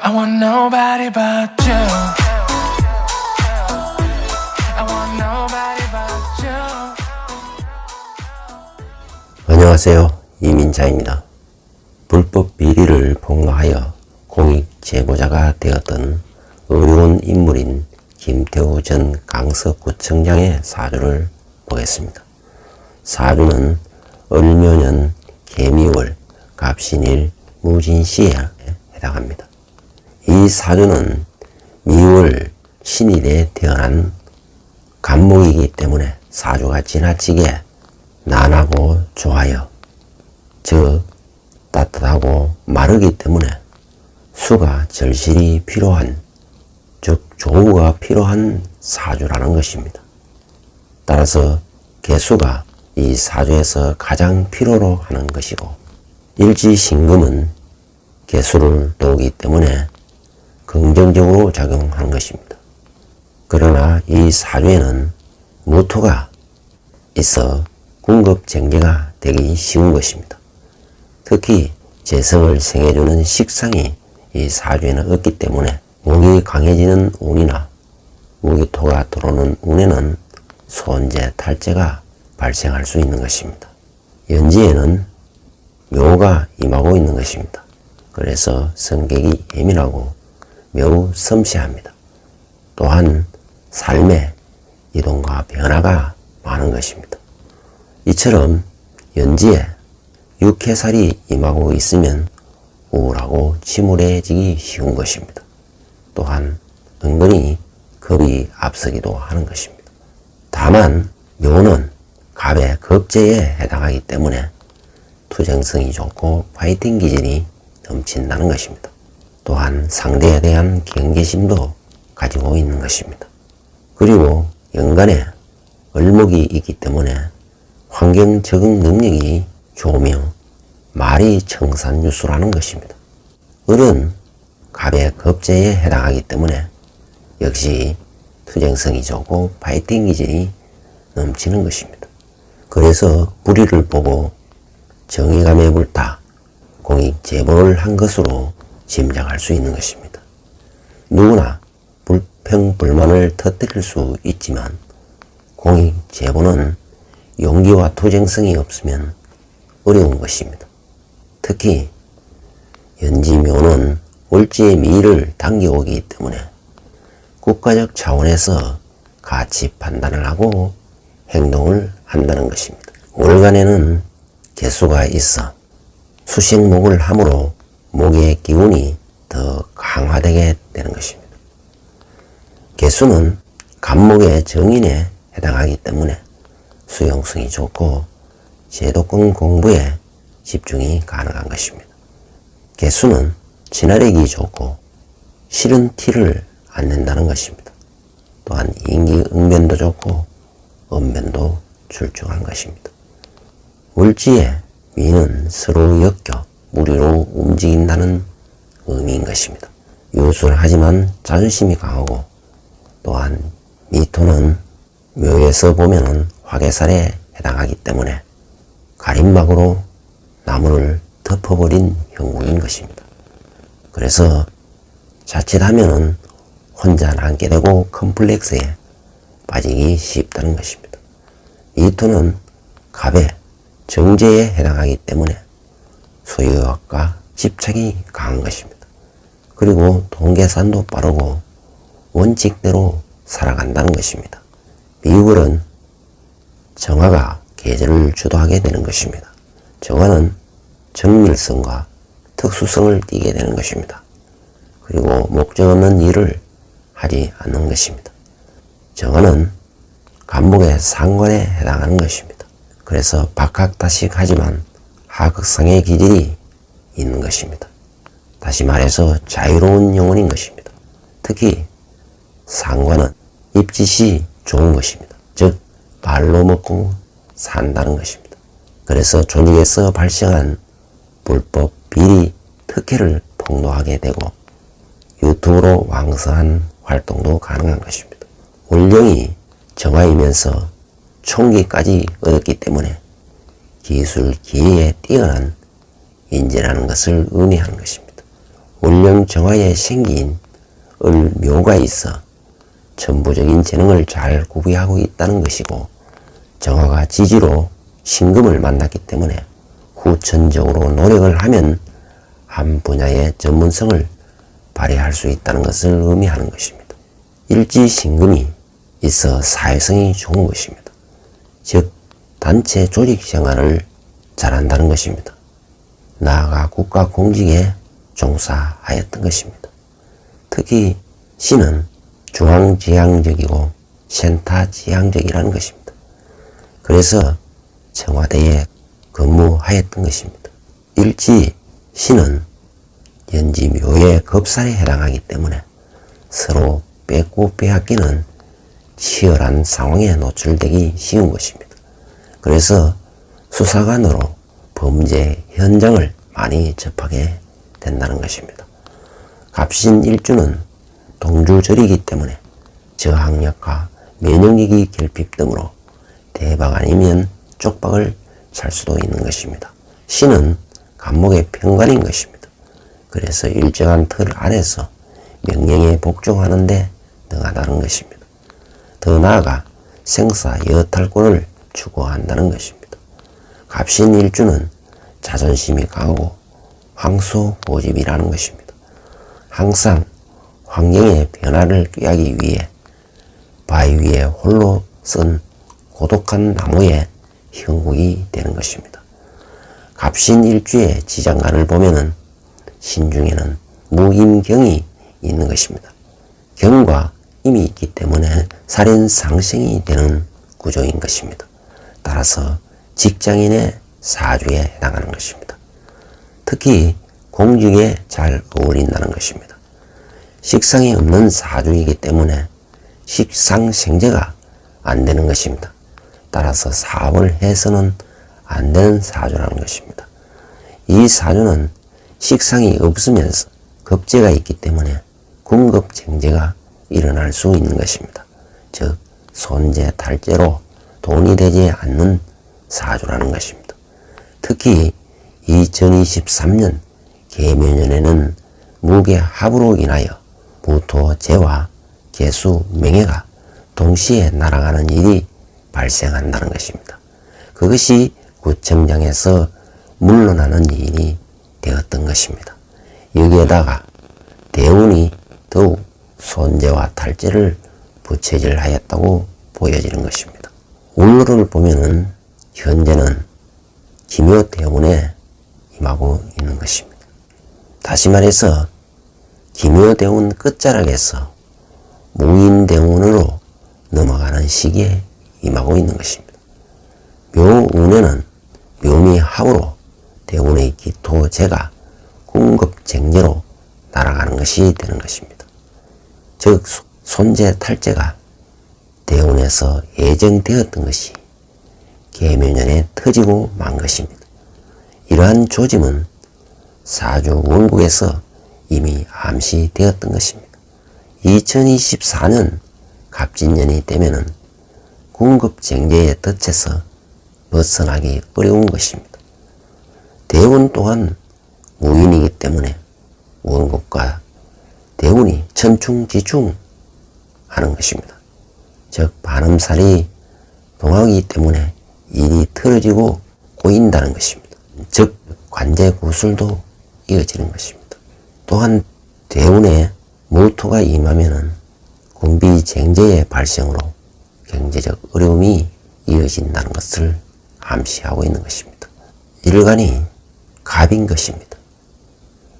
I want nobody but you. 안녕하세요. 이민자입니다. 불법 비리를 폭로하여 공익 제보자가 되었던 어려운 인물인 김태우 전 강서구청장의 사주를 보겠습니다. 사주는 을묘년 개미월 갑신일 무진시에 해당합니다. 이 사주는 미월 신일에 태어난 간목이기 때문에 사주가 지나치게 난하고 좋아요. 즉 따뜻하고 마르기 때문에 수가 절실히 필요한 즉 조우가 필요한 사주라는 것입니다. 따라서 개수가 이 사주에서 가장 필요로 하는 것이고 일지신금은 개수를 도우기 때문에 긍정적으로 작용하는 것입니다. 그러나 이 사주에는 무토가 있어 궁급쟁제가 되기 쉬운 것입니다. 특히 재성을 생해주는 식상이 이 사주에는 없기 때문에 목이 강해지는 운이나 무기토가 들어오는 운에는 손재, 탈재가 발생할 수 있는 것입니다. 연지에는 묘가 임하고 있는 것입니다. 그래서 성격이 예민하고 매우 섬세합니다. 또한 삶의 이동과 변화가 많은 것입니다. 이처럼 연지에 육해살이 임하고 있으면 우울하고 침울해지기 쉬운 것입니다. 또한 은근히 겁이 앞서기도 하는 것입니다. 다만 묘는 갑의 겁재에 해당하기 때문에 투쟁성이 좋고 파이팅 기질이 넘친다는 것입니다. 또한 상대에 대한 경계심도 가지고 있는 것입니다. 그리고 연간에 을목이 있기 때문에 환경 적응 능력이 좋으며 말이 청산유수라는 것입니다. 을은 갑의 겁재에 해당하기 때문에 역시 투쟁성이 좋고 파이팅 기질이 넘치는 것입니다. 그래서 불의를 보고 정의감에 불타 공익 제보를 한 것으로 짐작할 수 있는 것입니다. 누구나 불평, 불만을 터뜨릴 수 있지만 공익 제보는 용기와 투쟁성이 없으면 어려운 것입니다. 특히 연지묘는 올지의 미를 당겨오기 때문에 국가적 차원에서 가치 판단을 하고 행동을 한다는 것입니다. 월간에는 개수가 있어 수식목을 함으로 목의 기운이 더 강화되게 되는 것입니다. 개수는 간목의 정인에 해당하기 때문에 수용성이 좋고 제도권 공부에 집중이 가능한 것입니다. 개수는 진화력이 좋고 싫은 티를 안 낸다는 것입니다. 또한 인기 응변도 좋고 언변도 출중한 것입니다. 물지의 미는 서로 엮여 무리로 움직인다는 의미인 것입니다. 유술하지만 자존심이 강하고 또한 미토는 묘에서 보면은 화개살에 해당하기 때문에 가림막으로 나무를 덮어버린 형국인 것입니다. 그래서 자칫하면은 혼자 남게 되고 컴플렉스에 빠지기 쉽다는 것입니다. 미토는 갑의 정제에 해당하기 때문에 소유욕과 집착이 강한 것입니다. 그리고 동계산도 빠르고 원칙대로 살아간다는 것입니다. 미국은 정화가 계절을 주도하게 되는 것입니다. 정화는 정밀성과 특수성을 띠게 되는 것입니다. 그리고 목적 없는 일을 하지 않는 것입니다. 정화는 간목의 상관에 해당하는 것입니다. 그래서 박학다식하지만 하극상의 기질이 있는 것입니다. 다시 말해서 자유로운 영혼인 것입니다. 특히 상관은 입짓이 좋은 것입니다. 즉 발로 먹고 산다는 것입니다. 그래서 조직에서 발생한 불법 비리 특혜를 폭로하게 되고 유튜브로 왕성한 활동도 가능한 것입니다. 원령이 정화이면서 총기까지 얻었기 때문에 기술 기회에 뛰어난 인재라는 것을 의미하는 것입니다. 원령 정화에 생긴 을묘가 있어 천부적인 재능을 잘 구비하고 있다는 것이고 정화가 지지로 신금을 만났기 때문에 후천적으로 노력을 하면 한 분야의 전문성을 발휘할 수 있다는 것을 의미하는 것입니다. 일지 신금이 있어 사회성이 좋은 것입니다. 즉 단체 조직 생활을 잘한다는 것입니다. 나아가 국가 공직에 종사하였던 것입니다. 특히 신은 중앙지향적이고 센터지향적이라는 것입니다. 그래서 청와대에 근무하였던 것입니다. 일지 신은 연지 묘의 겁살에 해당하기 때문에 서로 뺏고 빼앗기는 치열한 상황에 노출되기 쉬운 것입니다. 그래서 수사관으로 범죄 현장을 많이 접하게 된다는 것입니다. 갑신 일주는 동주절이기 때문에 저항력과 면역력이 결핍 등으로 대박 아니면 쪽박을 살 수도 있는 것입니다. 신은 감목의 평관인 것입니다. 그래서 일정한 틀 안에서 명령에 복종하는데 능하다는 것입니다. 더 나아가 생사 여탈권을 추구한다는 것입니다. 갑신 일주는 자존심이 강하고 황소 모집이라는 것입니다. 항상 환경의 변화를 꾀하기 위해 바위 위에 홀로 쓴 고독한 나무의 형국이 되는 것입니다. 갑신 일주의 지장간을 보면은 신중에는 무임경이 있는 것입니다. 경과 임이 있기 때문에 살인 상생이 되는 구조인 것입니다. 따라서 직장인의 사주에 해당하는 것입니다. 특히 공직에 잘 어울린다는 것입니다. 식상이 없는 사주이기 때문에 식상 생재가 안 되는 것입니다. 따라서 사업을 해서는 안 되는 사주라는 것입니다. 이 사주는 식상이 없으면서 급제가 있기 때문에 궁급쟁제가 일어날 수 있는 것입니다. 즉 손재 탈재로 돈이 되지 않는 사주라는 것입니다. 특히 2023년 개묘년에는 무게 합으로 인하여 무토 재와 개수 명예가 동시에 날아가는 일이 발생한다는 것입니다. 그것이 구청장에서 물러나는 일이 되었던 것입니다. 여기에다가 대운이 더욱 손재와 탈재를 부채질하였다고 보여지는 것입니다. 운로를 보면은 현재는 기묘 대운에 임하고 있는 것입니다. 다시 말해서 기묘 대운 끝자락에서 무인 대운으로 넘어가는 시기에 임하고 있는 것입니다. 묘운에는 묘미 합으로 대운의 기토재가 궁급쟁제로 날아가는 것이 되는 것입니다. 즉 손재 탈재가 대운에서 예정되었던 것이 계묘년에 터지고 만 것입니다. 이러한 조짐은 사주 원국에서 이미 암시되었던 것입니다. 2024년 갑진년이 되면은 궁급쟁제에 덫에서 벗어나기 어려운 것입니다. 대운 또한 무인이기 때문에 원국과 대운이 천충지충 하는 것입니다. 즉 반음살이 동하기 때문에 일이 틀어지고 꼬인다는 것입니다. 즉 관제 구술도 이어지는 것입니다. 또한 대운에 무토가 임하면은 군비쟁제의 발생으로 경제적 어려움이 이어진다는 것을 암시하고 있는 것입니다. 일간이 갑인 것입니다.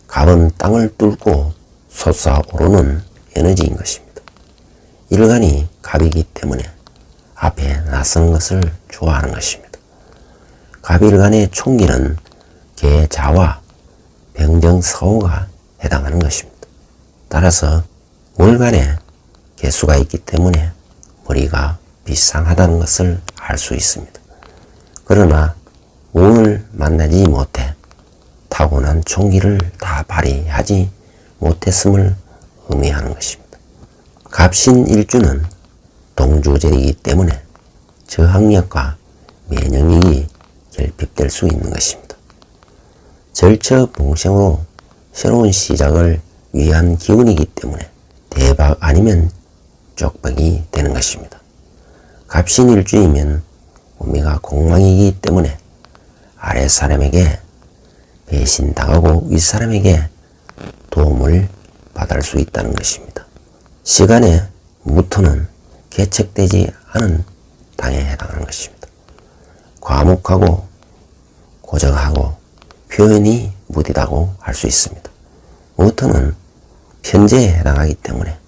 갑은 땅을 뚫고 솟아오르는 에너지인 것입니다. 일간이 갑이기 때문에 앞에 나서는 것을 좋아하는 것입니다. 갑일간의 총기는 계자와 병정서우가 해당하는 것입니다. 따라서 월간에 개수가 있기 때문에 머리가 비상하다는 것을 알 수 있습니다. 그러나 운을 만나지 못해 타고난 총기를 다 발휘하지 못했음을 의미하는 것입니다. 갑신 일주는 동주절이기 때문에 저항력과 면역력이 결핍될 수 있는 것입니다. 절처봉생으로 새로운 시작을 위한 기운이기 때문에 대박 아니면 쪽박이 되는 것입니다. 갑신일주이면 우미가 공망이기 때문에 아래 사람에게 배신당하고 윗사람에게 도움을 받을 수 있다는 것입니다. 시간의 무토는 개척되지 않은 당에 해당하는 것입니다. 과묵하고 고정하고 표현이 무디다고 할 수 있습니다. 무토는 편제에 해당하기 때문에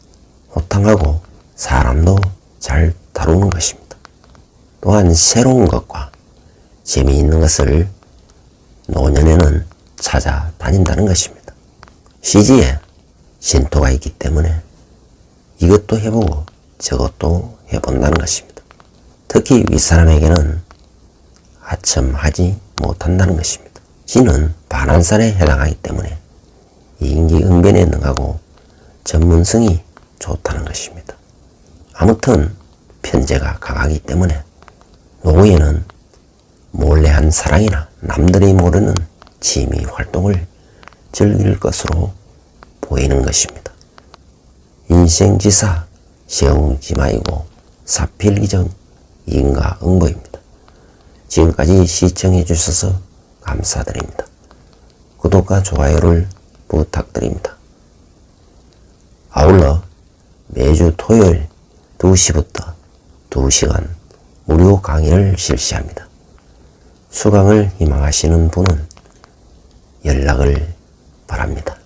호탕하고 사람도 잘 다루는 것입니다. 또한 새로운 것과 재미있는 것을 노년에는 찾아다닌다는 것입니다. 시지에 신토가 있기 때문에 이것도 해보고 저것도 해본다는 것입니다. 특히 윗사람에게는 아첨하지 못한다는 것입니다. 지는 반환살에 해당하기 때문에 인기응변에 능하고 전문성이 좋다는 것입니다. 아무튼 편제가 강하기 때문에 노후에는 몰래 한 사랑이나 남들이 모르는 취미 활동을 즐길 것으로 보이는 것입니다. 인생지사 시영지마이고 사필기정 인가응보입니다. 지금까지 시청해 주셔서 감사드립니다. 구독과 좋아요를 부탁드립니다. 아울러 매주 토요일 2시부터 2시간 무료 강의를 실시합니다. 수강을 희망하시는 분은 연락을 바랍니다.